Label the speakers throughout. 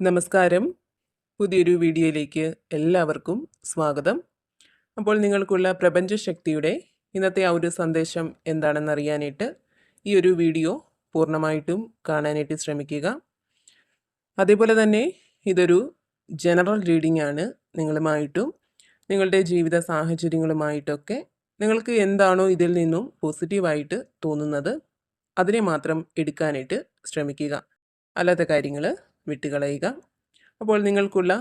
Speaker 1: നമസ്കാരം. പുതിയൊരു വീഡിയോയിലേക്ക് എല്ലാവർക്കും സ്വാഗതം. അപ്പോൾ നിങ്ങൾക്കുള്ള പ്രപഞ്ചശക്തിയുടെ ഇന്നത്തെ ആ ഒരു സന്ദേശം എന്താണെന്ന് അറിയാനായിട്ട് ഈ ഒരു വീഡിയോ പൂർണമായിട്ടും കാണാനായിട്ട് ശ്രമിക്കുക. അതേപോലെ തന്നെ ഇതൊരു ജനറൽ റീഡിംഗ് ആണ് നിങ്ങളുമായിട്ടും നിങ്ങളുടെ ജീവിത സാഹചര്യങ്ങളുമായിട്ടൊക്കെ നിങ്ങൾക്ക് എന്താണോ ഇതിൽ നിന്നും പോസിറ്റീവായിട്ട് തോന്നുന്നത് അതിനെ മാത്രം എടുക്കാനായിട്ട് ശ്രമിക്കുക. അല്ലാത്ത കാര്യങ്ങൾ വിട്ടുകളയുക. അപ്പോൾ നിങ്ങൾക്കുള്ള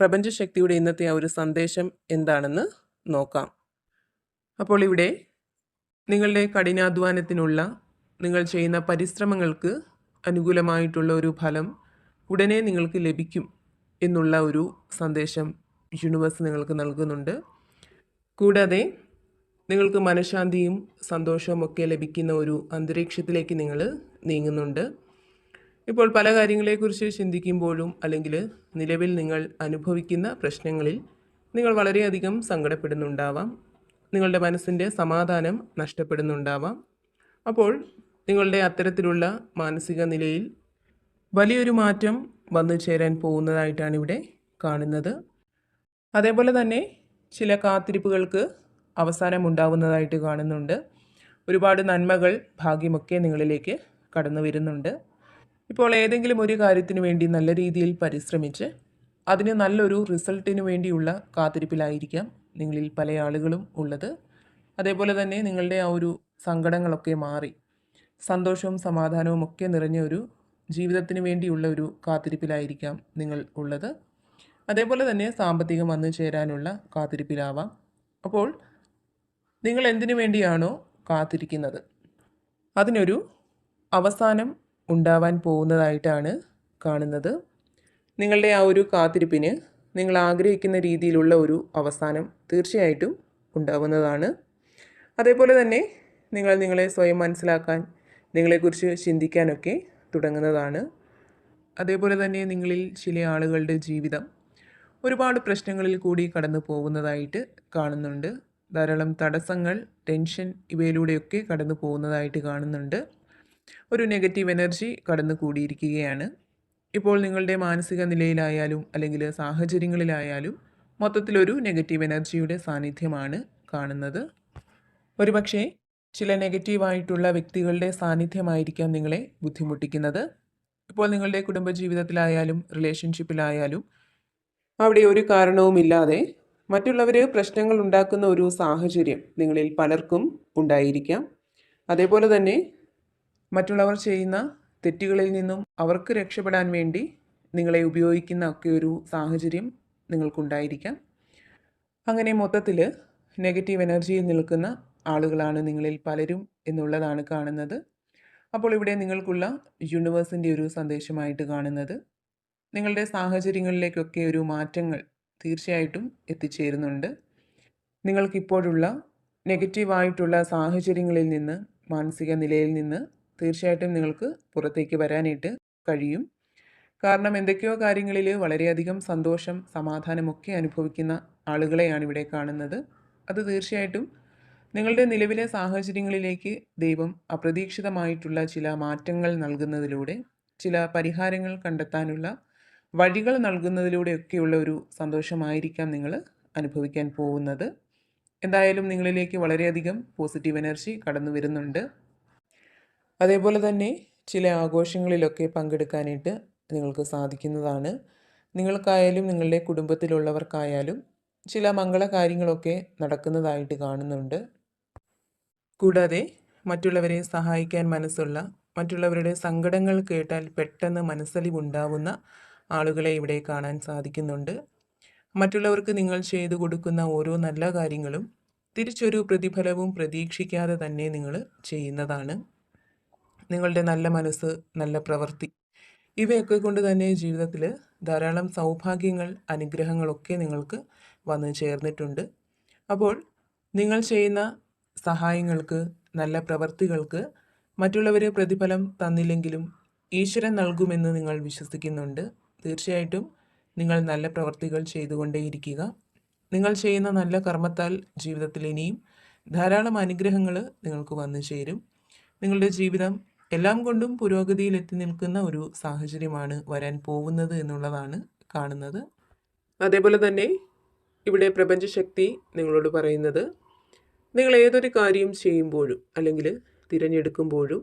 Speaker 1: പ്രപഞ്ചശക്തിയുടെ ഇന്നത്തെ ആ ഒരു സന്ദേശം എന്താണെന്ന് നോക്കാം. അപ്പോൾ ഇവിടെ നിങ്ങളുടെ കഠിനാധ്വാനത്തിനുള്ള നിങ്ങൾ ചെയ്യുന്ന പരിശ്രമങ്ങൾക്ക് അനുകൂലമായിട്ടുള്ള ഒരു ഫലം ഉടനെ നിങ്ങൾക്ക് ലഭിക്കും എന്നുള്ള ഒരു സന്ദേശം യൂണിവേഴ്സ് നിങ്ങൾക്ക് നൽകുന്നുണ്ട്. കൂടാതെ നിങ്ങൾക്ക് മനഃശാന്തിയും സന്തോഷവും ഒക്കെ ലഭിക്കുന്ന ഒരു അന്തരീക്ഷത്തിലേക്ക് നിങ്ങൾ നീങ്ങുന്നുണ്ട്. ഇപ്പോൾ പല കാര്യങ്ങളെക്കുറിച്ച് ചിന്തിക്കുമ്പോഴും അല്ലെങ്കിൽ നിലവിൽ നിങ്ങൾ അനുഭവിക്കുന്ന പ്രശ്നങ്ങളിൽ നിങ്ങൾ വളരെയധികം സങ്കടപ്പെടുന്നുണ്ടാവാം. നിങ്ങളുടെ മനസ്സിന്റെ സമാധാനം നഷ്ടപ്പെടുന്നുണ്ടാവാം. അപ്പോൾ നിങ്ങളുടെ അത്തരത്തിലുള്ള മാനസിക നിലയിൽ വലിയൊരു മാറ്റം വന്നു ചേരാൻ പോകുന്നതായിട്ടാണ് ഇവിടെ കാണുന്നത്. അതേപോലെ തന്നെ ചില കാത്തിരിപ്പുകൾക്ക് അവസാനം ഉണ്ടാവുന്നതായിട്ട് കാണുന്നുണ്ട്. ഒരുപാട് നന്മകൾ ഭാഗ്യമൊക്കെ നിങ്ങളിലേക്ക് കടന്നു വരുന്നുണ്ട്. ഇപ്പോൾ ഏതെങ്കിലും ഒരു കാര്യത്തിന് വേണ്ടി നല്ല രീതിയിൽ പരിശ്രമിച്ച് അതിന് നല്ലൊരു റിസൾട്ടിന് വേണ്ടിയുള്ള കാത്തിരിപ്പിലായിരിക്കാം നിങ്ങളിൽ പല ആളുകളും ഉള്ളത്. അതേപോലെ തന്നെ നിങ്ങളുടെ ആ ഒരു സങ്കടങ്ങളൊക്കെ മാറി സന്തോഷവും സമാധാനവും ഒക്കെ നിറഞ്ഞ ഒരു ജീവിതത്തിന് വേണ്ടിയുള്ള ഒരു കാത്തിരിപ്പിലായിരിക്കാം നിങ്ങൾ ഉള്ളത്. അതേപോലെ തന്നെ സാമ്പത്തികം വന്നു ചേരാനുള്ള കാത്തിരിപ്പിലാവാം. അപ്പോൾ നിങ്ങൾ എന്തിനു വേണ്ടിയാണോ കാത്തിരിക്കുന്നത്? അതിനൊരു അവസാനം ഉണ്ടാവാൻ പോകുന്നതായിട്ടാണ് കാണുന്നത്. നിങ്ങളുടെ ആ ഒരു കാത്തിരിപ്പിന് നിങ്ങൾ ആഗ്രഹിക്കുന്ന രീതിയിലുള്ള ഒരു അവസാനം തീർച്ചയായിട്ടും ഉണ്ടാവുന്നതാണ്. അതേപോലെ തന്നെ നിങ്ങൾ നിങ്ങളെ സ്വയം മനസ്സിലാക്കാൻ നിങ്ങളെക്കുറിച്ച് ചിന്തിക്കാനൊക്കെ തുടങ്ങുന്നതാണ്. അതേപോലെ തന്നെ നിങ്ങളിൽ ചില ആളുകളുടെ ജീവിതം ഒരുപാട് പ്രശ്നങ്ങളിൽ കൂടി കടന്നു പോകുന്നതായിട്ട് കാണുന്നുണ്ട്. ധാരാളം തടസ്സങ്ങൾ ടെൻഷൻ ഇവയിലൂടെയൊക്കെ കടന്നു പോകുന്നതായിട്ട് കാണുന്നുണ്ട്. ഒരു നെഗറ്റീവ് എനർജി കടന്നു കൂടിയിരിക്കുകയാണ് ഇപ്പോൾ നിങ്ങളുടെ മാനസിക നിലയിലായാലും അല്ലെങ്കിൽ സാഹചര്യങ്ങളിലായാലും മൊത്തത്തിലൊരു നെഗറ്റീവ് എനർജിയുടെ സാന്നിധ്യമാണ് കാണുന്നത്. ഒരുപക്ഷേ ചില നെഗറ്റീവായിട്ടുള്ള വ്യക്തികളുടെ സാന്നിധ്യമായിരിക്കാം നിങ്ങളെ ബുദ്ധിമുട്ടിക്കുന്നത്. ഇപ്പോൾ നിങ്ങളുടെ കുടുംബജീവിതത്തിലായാലും റിലേഷൻഷിപ്പിലായാലും അവിടെ ഒരു കാരണവുമില്ലാതെ മറ്റുള്ളവർ പ്രശ്നങ്ങൾ ഉണ്ടാക്കുന്ന ഒരു സാഹചര്യം നിങ്ങളിൽ പലർക്കും ഉണ്ടായിരിക്കാം. അതേപോലെ തന്നെ മറ്റുള്ളവർ ചെയ്യുന്ന തെറ്റുകളിൽ നിന്നും അവർക്ക് രക്ഷപ്പെടാൻ വേണ്ടി നിങ്ങളെ ഉപയോഗിക്കുന്ന ഒക്കെ ഒരു സാഹചര്യം നിങ്ങൾക്കുണ്ടായിരിക്കാം. അങ്ങനെ മൊത്തത്തിൽ നെഗറ്റീവ് എനർജിയിൽ നിൽക്കുന്ന ആളുകളാണ് നിങ്ങളിൽ പലരും എന്നുള്ളതാണ് കാണുന്നത്. അപ്പോൾ ഇവിടെ നിങ്ങൾക്കുള്ള യൂണിവേഴ്സിന്റെ ഒരു സന്ദേശമായിട്ട് കാണുന്നത്. നിങ്ങളുടെ സാഹചര്യങ്ങളിലേക്കൊക്കെ ഒരു മാറ്റങ്ങൾ തീർച്ചയായിട്ടും എത്തിച്ചേരുന്നുണ്ട്. നിങ്ങൾക്കിപ്പോഴുള്ള നെഗറ്റീവായിട്ടുള്ള സാഹചര്യങ്ങളിൽ നിന്ന് മാനസിക നിലയിൽ നിന്ന് തീർച്ചയായിട്ടും നിങ്ങൾക്ക് പുറത്തേക്ക് വരാനായിട്ട് കഴിയും. കാരണം എന്തൊക്കെയോ കാര്യങ്ങളിൽ വളരെയധികം സന്തോഷം സമാധാനമൊക്കെ അനുഭവിക്കുന്ന ആളുകളെയാണ് ഇവിടെ കാണുന്നത്. അത് തീർച്ചയായിട്ടും നിങ്ങളുടെ നിലവിലെ സാഹചര്യങ്ങളിലേക്ക് ദൈവം അപ്രതീക്ഷിതമായിട്ടുള്ള ചില മാറ്റങ്ങൾ നൽകുന്നതിലൂടെ ചില പരിഹാരങ്ങൾ കണ്ടെത്താനുള്ള വഴികൾ നൽകുന്നതിലൂടെയൊക്കെയുള്ള ഒരു സന്തോഷമായിരിക്കാം നിങ്ങൾ അനുഭവിക്കാൻ പോകുന്നത്. എന്തായാലും നിങ്ങളിലേക്ക് വളരെയധികം പോസിറ്റീവ് എനർജി കടന്നു വരുന്നുണ്ട് അതേപോലെ തന്നെ ചില ആഘോഷങ്ങളിലൊക്കെ പങ്കെടുക്കാനായിട്ട് നിങ്ങൾക്ക് സാധിക്കുന്നതാണ്. നിങ്ങൾക്കായാലും നിങ്ങളുടെ കുടുംബത്തിലുള്ളവർക്കായാലും ചില മംഗള കാര്യങ്ങളൊക്കെ നടക്കുന്നതായിട്ട് കാണുന്നുണ്ട്. കൂടാതെ മറ്റുള്ളവരെ സഹായിക്കാൻ മനസ്സുള്ള മറ്റുള്ളവരുടെ സങ്കടങ്ങൾ കേട്ടാൽ പെട്ടെന്ന് മനസ്സലിവുണ്ടാവുന്ന ആളുകളെ ഇവിടെ കാണാൻ സാധിക്കുന്നുണ്ട്. മറ്റുള്ളവർക്ക് നിങ്ങൾ ചെയ്തു കൊടുക്കുന്ന ഓരോ നല്ല കാര്യങ്ങളും തിരിച്ചൊരു പ്രതിഫലവും പ്രതീക്ഷിക്കാതെ തന്നെ നിങ്ങൾ ചെയ്യുന്നതാണ്. നിങ്ങളുടെ നല്ല മനസ്സ് നല്ല പ്രവൃത്തി ഇവയൊക്കെ കൊണ്ട് തന്നെ ജീവിതത്തിൽ ധാരാളം സൗഭാഗ്യങ്ങൾ അനുഗ്രഹങ്ങളൊക്കെ നിങ്ങൾക്ക് വന്നു ചേർന്നിട്ടുണ്ട്. അപ്പോൾ നിങ്ങൾ ചെയ്യുന്ന സഹായങ്ങൾക്ക് നല്ല പ്രവൃത്തികൾക്ക് മറ്റുള്ളവർ പ്രതിഫലം തന്നില്ലെങ്കിലും ഈശ്വരൻ നൽകുമെന്ന് നിങ്ങൾ വിശ്വസിക്കുന്നുണ്ട്. തീർച്ചയായിട്ടും നിങ്ങൾ നല്ല പ്രവൃത്തികൾ ചെയ്തുകൊണ്ടേയിരിക്കുക. നിങ്ങൾ ചെയ്യുന്ന നല്ല കർമ്മത്താൽ ജീവിതത്തിൽ ഇനിയും ധാരാളം അനുഗ്രഹങ്ങൾ നിങ്ങൾക്ക് വന്നു ചേരും. നിങ്ങളുടെ ജീവിതം എല്ലാം കൊണ്ടും പുരോഗതിയിൽ എത്തി നിൽക്കുന്ന ഒരു സാഹചര്യമാണ് വരാൻ പോകുന്നത് എന്നുള്ളതാണ് കാണുന്നത്. അതേപോലെ തന്നെ ഇവിടെ പ്രപഞ്ചശക്തി നിങ്ങളോട് പറയുന്നത് നിങ്ങൾ ഏതൊരു കാര്യം ചെയ്യുമ്പോഴും അല്ലെങ്കിൽ തിരഞ്ഞെടുക്കുമ്പോഴും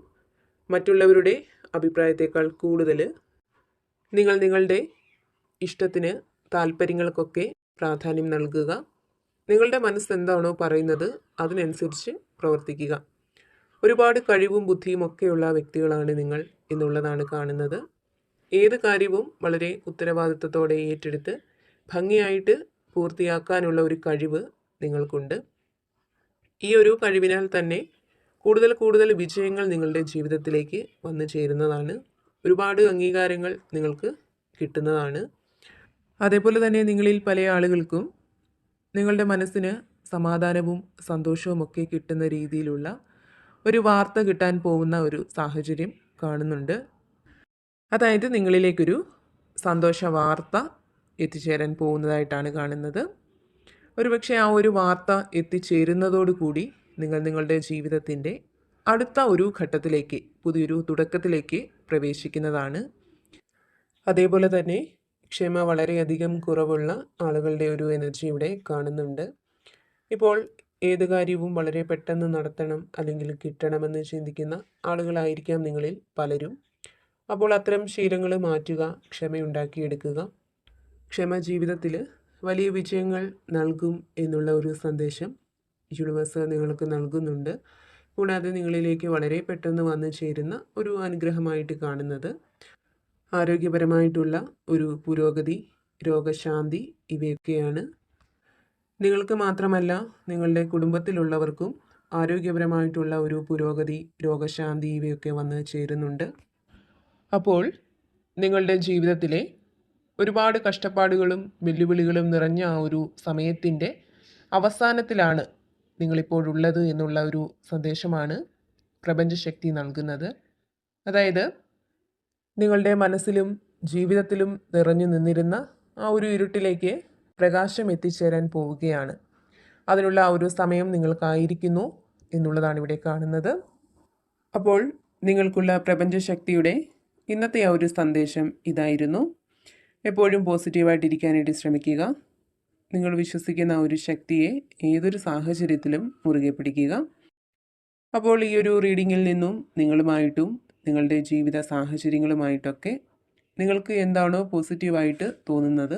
Speaker 1: മറ്റുള്ളവരുടെ അഭിപ്രായത്തേക്കാൾ കൂടുതൽ നിങ്ങൾ നിങ്ങളുടെ ഇഷ്ടത്തിന് താല്പര്യങ്ങൾക്കൊക്കെ പ്രാധാന്യം നൽകുക. നിങ്ങളുടെ മനസ്സ് എന്താണോ പറയുന്നത് അതിനനുസരിച്ച് പ്രവർത്തിക്കുക. ഒരുപാട് കഴിവും ബുദ്ധിയും ഒക്കെയുള്ള വ്യക്തികളാണ് നിങ്ങൾ എന്നുള്ളതാണ് കാണുന്നത്. ഏത് കാര്യവും വളരെ ഉത്തരവാദിത്വത്തോടെ ഏറ്റെടുത്ത് ഭംഗിയായിട്ട് പൂർത്തിയാക്കാനുള്ള ഒരു കഴിവ് നിങ്ങൾക്കുണ്ട്. ഈ ഒരു കഴിവിനാൽ തന്നെ കൂടുതൽ കൂടുതൽ വിജയങ്ങൾ നിങ്ങളുടെ ജീവിതത്തിലേക്ക് വന്നു ചേരുന്നതാണ്. ഒരുപാട് അംഗീകാരങ്ങൾ നിങ്ങൾക്ക് കിട്ടുന്നതാണ്. അതേപോലെ തന്നെ നിങ്ങളിൽ പല ആളുകൾക്കും നിങ്ങളുടെ മനസ്സിന് സമാധാനവും സന്തോഷവും ഒക്കെ കിട്ടുന്ന രീതിയിലുള്ള ഒരു വാർത്ത കിട്ടാൻ പോകുന്ന ഒരു സാഹചര്യം കാണുന്നുണ്ട്. അതായത് നിങ്ങളിലേക്കൊരു സന്തോഷ വാർത്ത എത്തിച്ചേരാൻ പോകുന്നതായിട്ടാണ് കാണുന്നത്. ഒരുപക്ഷെ ആ ഒരു വാർത്ത എത്തിച്ചേരുന്നതോടുകൂടി നിങ്ങൾ നിങ്ങളുടെ ജീവിതത്തിന്റെ അടുത്ത ഒരു ഘട്ടത്തിലേക്ക് പുതിയൊരു തുടക്കത്തിലേക്ക് പ്രവേശിക്കുന്നതാണ്. അതേപോലെ തന്നെ ക്ഷമ വളരെയധികം കുറവുള്ള ആളുകളുടെ ഒരു എനർജി ഇവിടെ കാണുന്നുണ്ട്. ഇപ്പോൾ ഏത് കാര്യവും വളരെ പെട്ടെന്ന് നടത്തണം അല്ലെങ്കിൽ കിട്ടണമെന്ന് ചിന്തിക്കുന്ന ആളുകളായിരിക്കാം നിങ്ങളിൽ പലരും. അപ്പോൾ അത്തരം ശീലങ്ങൾ മാറ്റുക ക്ഷമയുണ്ടാക്കിയെടുക്കുക. ക്ഷമ ജീവിതത്തിൽ വലിയ വിജയങ്ങൾ നൽകും എന്നുള്ള ഒരു സന്ദേശം യൂണിവേഴ്സ് നിങ്ങൾക്ക് നൽകുന്നുണ്ട്. കൂടാതെ നിങ്ങളിലേക്ക് വളരെ പെട്ടെന്ന് വന്നു ചേരുന്ന ഒരു അനുഗ്രഹമായിട്ട് കാണുന്നത് ആരോഗ്യപരമായിട്ടുള്ള ഒരു പുരോഗതി രോഗശാന്തി ഇവയൊക്കെയാണ്. നിങ്ങൾക്ക് മാത്രമല്ല നിങ്ങളുടെ കുടുംബത്തിലുള്ളവർക്കും ആരോഗ്യപരമായിട്ടുള്ള ഒരു പുരോഗതി രോഗശാന്തി ഇവയൊക്കെ വന്ന് ചേരുന്നുണ്ട്. അപ്പോൾ നിങ്ങളുടെ ജീവിതത്തിലെ ഒരുപാട് കഷ്ടപ്പാടുകളും വെല്ലുവിളികളും നിറഞ്ഞ ആ ഒരു സമയത്തിന്റെ അവസാനത്തിലാണ് നിങ്ങളിപ്പോഴുള്ളത് എന്നുള്ള ഒരു സന്ദേശമാണ് പ്രപഞ്ചശക്തി നൽകുന്നത്. അതായത് നിങ്ങളുടെ മനസ്സിലും ജീവിതത്തിലും നിറഞ്ഞു നിന്നിരുന്ന ആ ഒരു ഇരുട്ടിലേക്ക് പ്രകാശം എത്തിച്ചേരാൻ പോവുകയാണ്. അതിനുള്ള ആ ഒരു സമയം നിങ്ങൾക്കായിരിക്കുന്നു എന്നുള്ളതാണ് ഇവിടെ കാണുന്നത്. അപ്പോൾ നിങ്ങൾക്കുള്ള പ്രപഞ്ചശക്തിയുടെ ഇന്നത്തെ ആ ഒരു സന്ദേശം ഇതായിരുന്നു. എപ്പോഴും പോസിറ്റീവായിട്ടിരിക്കാനായിട്ട് ശ്രമിക്കുക. നിങ്ങൾ വിശ്വസിക്കുന്ന ആ ഒരു ശക്തിയെ ഏതൊരു സാഹചര്യത്തിലും മുറുകെ പിടിക്കുക. അപ്പോൾ ഈ ഒരു റീഡിങ്ങിൽ നിന്നും നിങ്ങളുമായിട്ടും നിങ്ങളുടെ ജീവിത സാഹചര്യങ്ങളുമായിട്ടൊക്കെ നിങ്ങൾക്ക് എന്താണോ പോസിറ്റീവായിട്ട് തോന്നുന്നത്